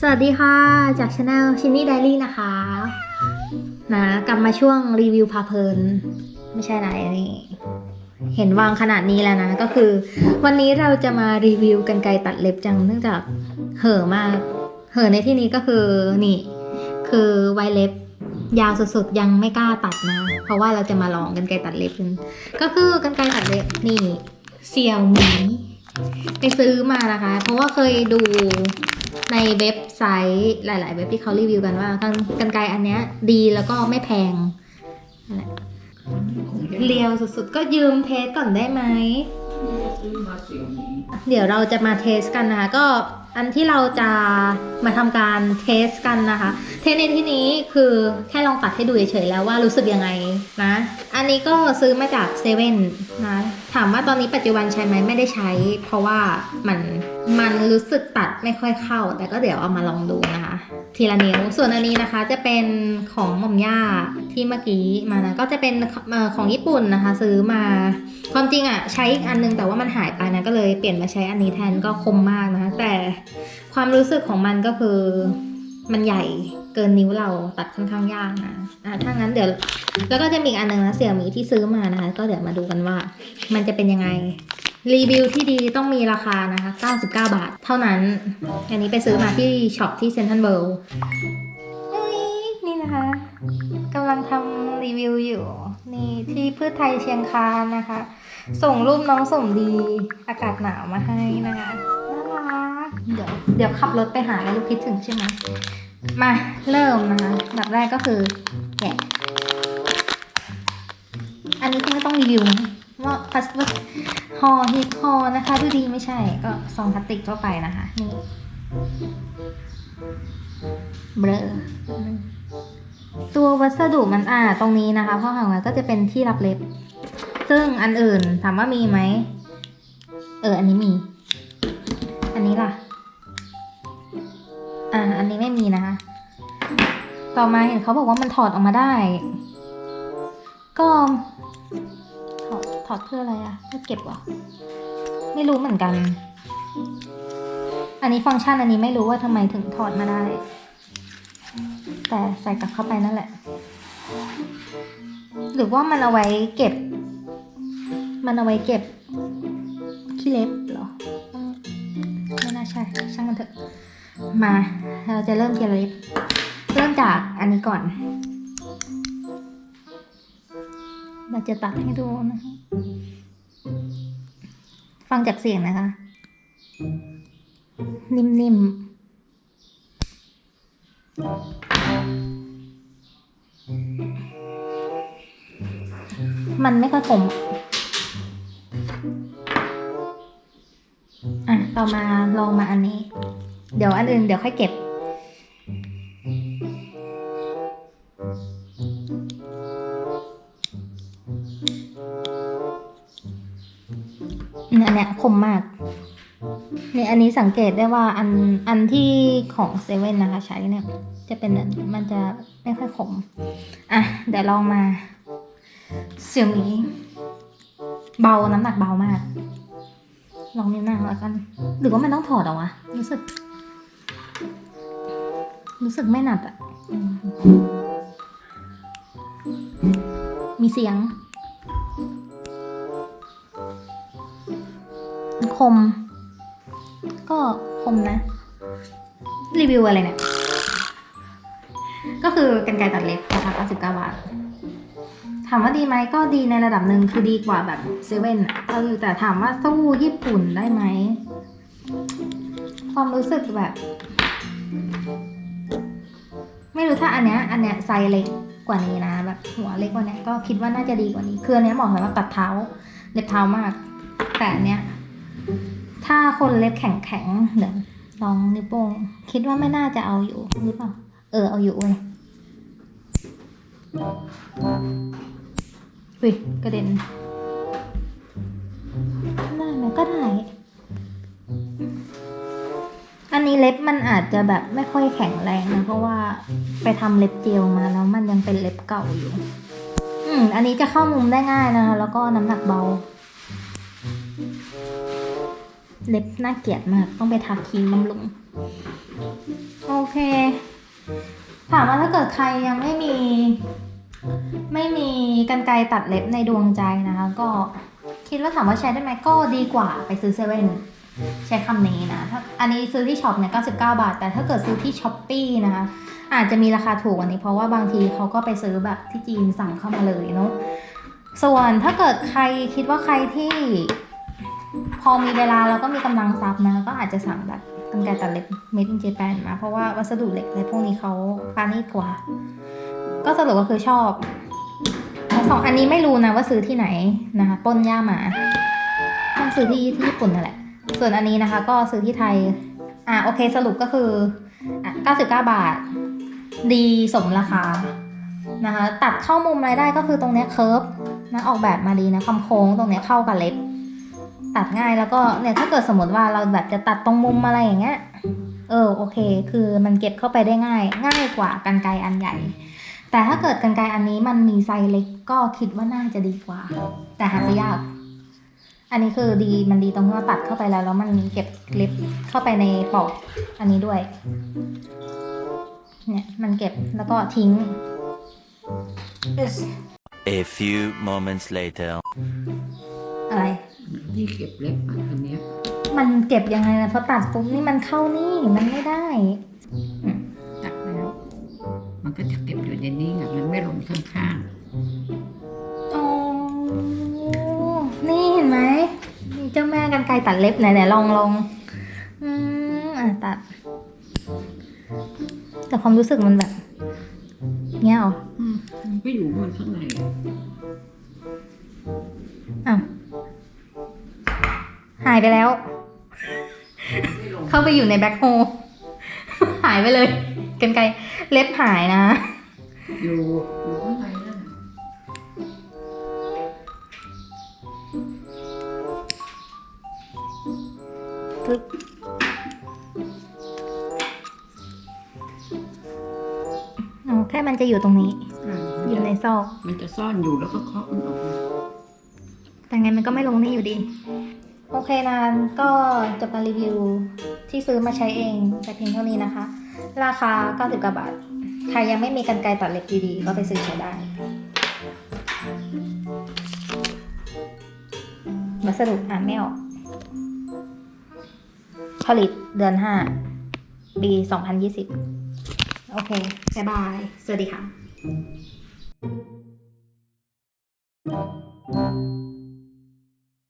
สวัสดีค่ะ จากช anel ชินนี่ไดรี่นะคะ นะกลับมาช่วงรีวิวพาเพลิน ไม่ใช่ไหนนี่เห็นวางขนาดนี้แล้วนะ ก็คือ วันนี้เราจะมารีวิวกันไกรตัดเล็บจังเนื่องจากเห่อมาก เห่อในที่นี้ก็คือนี่ คือไวเล็บยาวสุดๆยังไม่กล้าตัดนะ เพราะว่าเราจะมาลองกันไกรตัดเล็บกันก็คือกันไกรตัดเล็บนี่เสี่ยวหมี ไปซื้อมานะคะ เพราะว่าเคยดูในเว็บไซต์หลาย ๆ เว็บที่เขารีวิวกันว่ากันกันไกรอันเนี้ยดีแล้วก็ไม่แพงเรียวสุดๆ ก็ยืมเทสก่อนได้ไหม เดี๋ยวเราจะมาเทสกันนะคะ ก็อันที่เราจะมาทำการเทสกันนะคะ เทสในที่นี้คือแค่ลองตัดให้ดูเฉยๆแล้วว่ารู้สึกยังไงนะ อันนี้ก็ซื้อมาจากเซเว่นนะถามว่าตอนนี้ปัจจุบันใช้ไหมไม่ได้ใช้ เพราะว่ามันมันรู้สึกตัดไม่ค่อยเข้า แต่ก็เดี๋ยวเอามาลองดูนะคะ ทีละนิ้วส่วนอันนี้นะคะจะเป็นของหม่อมย่าที่เมื่อกี้มานะก็จะเป็นของญี่ปุ่นนะคะ ซื้อมาความจริงอะใช้อีกอันนึงแต่ว่ามันหายไปนะก็เลยเปลี่ยนมาใช้อันนี้แทนก็คมมากนะคะแต่ความรู้สึกของมันก็คือ มันใหญ่เกินนิ้วเราตัดค่อนข้างยากนะอะถ้างั้นเดี๋ยวแล้วก็จะมีอันนึงนะเสี่ยมีที่ซื้อมานะคะ ก็เดี๋ยวมาดูกันว่า มันจะเป็นยังไงรีวิวที่ดีต้องมีราคานะคะ 99 บาท เท่านั้น อันนี้ไปซื้อมาที่ช็อปที่เซนทรัลเวิลด์นี่นะคะกำลังทำรีวิวอยู่ นี่ที่พืชไทยเชียงคานนะคะ ส่งรูปน้องสมดีอากาศหนาวมาให้นะคะ เดี๋ยวขับรถไปหาแล้วลูกคิดถึงใช่ไหมมาเริ่มนะคะแบบแรกก็คือแกะอันนี้ก็ไม่ต้องรีวิวนะว่าพลาสติกห่อฮิตห่อนะคะดูดีไม่ใช่ก็ซองพลาสติกทั่วไปนะคะนี่เบลอตัววัสดุมันอ่าตรงนี้นะคะพ่อหางไว้ก็จะเป็นที่รับเล็บ ซึ่งอันอื่นถามว่ามีไหมเอออันนี้มี อันนี้ล่ะ มีนะคะ ต่อมาเห็นเขาบอกว่ามันถอดออกมาได้ ก็ถอดถอดเพื่ออะไรอะเพื่อเก็บเหรอ ไม่รู้เหมือนกัน อันนี้ฟังก์ชันอันนี้ไม่รู้ว่าทำไมถึงถอดมาได้ แต่ใส่กลับเข้าไปนั่นแหละ หรือว่ามันเอาไว้เก็บ มันเอาไว้เก็บขี้เล็บเหรอ ไม่น่าใช่ ช่างมันเถอะ มาเราจะเริ่มทีละเล็บเริ่มจากอันนี้ก่อน เราจะตัดให้ดูนะคะฟังจากเสียงนะคะ นิ่มๆ มันไม่ค่อยขมอะ ต่อมาลองมาอันนี้ เดี๋ยวอันอื่นเดี๋ยวค่อยเก็บ เนี่ยอันเนี้ยคมมากเนี่ยอันนี้สังเกตได้ว่าอันอันที่ของเซเว่นนะคะใช้เนี่ย จะเป็นมันจะไม่ค่อยขม อะ เดี๋ยวลองมาเสี่ยวมีเบาน้ำหนักเบามาก ลองนิ้วนาแล้วกัน หรือว่ามันต้องถอดเหรอวะรู้สึก รู้สึกไม่หนัดอะอืมมีเสียง คม ก็คมนะ รีวิวอะไรเนี่ย ก็คือกันไกรตัดเล็บราคา99 บาท ถามว่าดีไหมก็ดีในระดับหนึ่งคือดีกว่าแบบเซเว่นอะเออแต่ถามว่าสู้ญี่ปุ่นได้ไหม ความรู้สึกแบบไม่รู้ ถ้าอันเนี้ยอันเนี้ยไซส์เล็กกว่านี้นะแบบหัวเล็กกว่านี้ก็คิดว่าน่าจะดีกว่านี้คืออันเนี้ยเหมาะสำหรับตัดเท้าเล็บเท้ามาก แต่อันเนี้ยถ้าคนเล็บแข็งแข็งๆเดี๋ยวลองนิ้วโป้งคิดว่าไม่น่าจะเอาอยู่หรือเปล่าเออเอาอยู่เว้ยอุ้ยกระเด็น อันนี้เล็บมันอาจจะแบบไม่ค่อยแข็งแรงนะเพราะว่าไปทำเล็บเจลมาแล้วมันยังเป็นเล็บเก่าอยู่ อืม อันนี้จะเข้ามุมได้ง่ายนะคะ แล้วก็น้ำหนักเบา เล็บน่าเกลียดมาก ต้องไปทาครีมบำรุง โอเค ถามว่าถ้าเกิดใครยังไม่มี ไม่มีกันไกรตัดเล็บในดวงใจนะคะ ก็คิดว่าถามว่าใช้ได้ไหมก็ดีกว่าไปซื้อเซเว่น ใช้คำนี้นะถ้าอันนี้ซื้อที่ช็อปเนี่ย99บาท แต่ถ้าเกิดซื้อที่ช้อปปีนะคะ อาจจะมีราคาถูกกว่านี้ เพราะว่าบางทีเขาก็ไปซื้อแบบที่จีนสั่งเข้ามาเลยเนาะส่วนถ้าเกิดใครคิดว่าใครที่ พอมีเวลาแล้วก็มีกำลังทรัพย์นะก็อาจจะสั่งแบบกันไกรตัดเล็บ made in Japan มาเพราะว่าวัสดุเหล็กอะไรพวกนี้เขาปานีตกว่า ก็สรุปก็คือชอบสองอันนี้ไม่รู้นะว่าซื้อที่ไหนนะคะป้นย่าหมาต้องซื้อที่ที่ญี่ปุ่นนั่นแหละ ส่วนอันนี้นะคะก็ซื้อที่ไทย อะโอเคสรุปก็คืออะ99 บาท ดีสมราคานะคะตัดเข้ามุมอะไรได้ก็คือตรงเนี้ยเคิร์ฟนะออกแบบมาดีนะความโค้งตรงเนี้ยเข้ากับเล็บ ตัดง่ายแล้วก็เนี่ยถ้าเกิดสมมติว่าเราแบบจะตัดตรงมุมอะไรอย่างเงี้ยเออโอเค คือมันเก็บเข้าไปได้ง่าย ง่ายกว่ากันไกอันใหญ่ แต่ถ้าเกิดกันไกอันนี้มันมีไซส์เล็กก็คิดว่าน่าจะดีกว่า แต่หาจะยาก อันนี้คือดีมันดีตรงที่ว่าตัดเข้าไปแล้วแล้วมันเก็บเล็บเข้าไปในปอกอันนี้ด้วย เนี่ยมันเก็บแล้วก็ทิ้ง A few moments later. อะไร ที่เก็บเล็บอะอันเนี้ยมันเก็บยังไงนะพอตัดปุ๊บนี่มันเข้านี่มันไม่ได้อืมตัดแล้ว มันก็จะเก็บอยู่ในนี้ไงมันไม่ลงข้างโจ้าแม่กันไกรตัดเล็บไหนไหนลองลองอืมอะตัด แต่ความรู้สึกมันแบบ เงี้ยเหรออืมมันก็อยู่บนข้างในอะอ้าวหายไปแล้ว ไม่ลงเข้าไปอยู่ในแบ็คโฮหายไปเลย กันไกรเล็บหายนะ อยู่ ปึ๊บอ๋อแค่มันจะอยู่ตรงนี้ อ่าอยู่ในซอก มันจะซ่อนอยู่แล้วก็เคาะมันออกมาแต่ไงมันก็ไม่ลงนี่อยู่ดี โอเคนะก็จะมารีวิวที่ซื้อมาใช้เองแต่เพียงเท่านี้นะคะ ราคา99บาท ใครยังไม่มีกันไกรตัดเล็บดีๆ ก็ไปซื้อใช้ได้ วัสดุอ่านไม่ออก ผลิตเดือน5ปี2020โอเคบายบาย สวัสดีค่ะ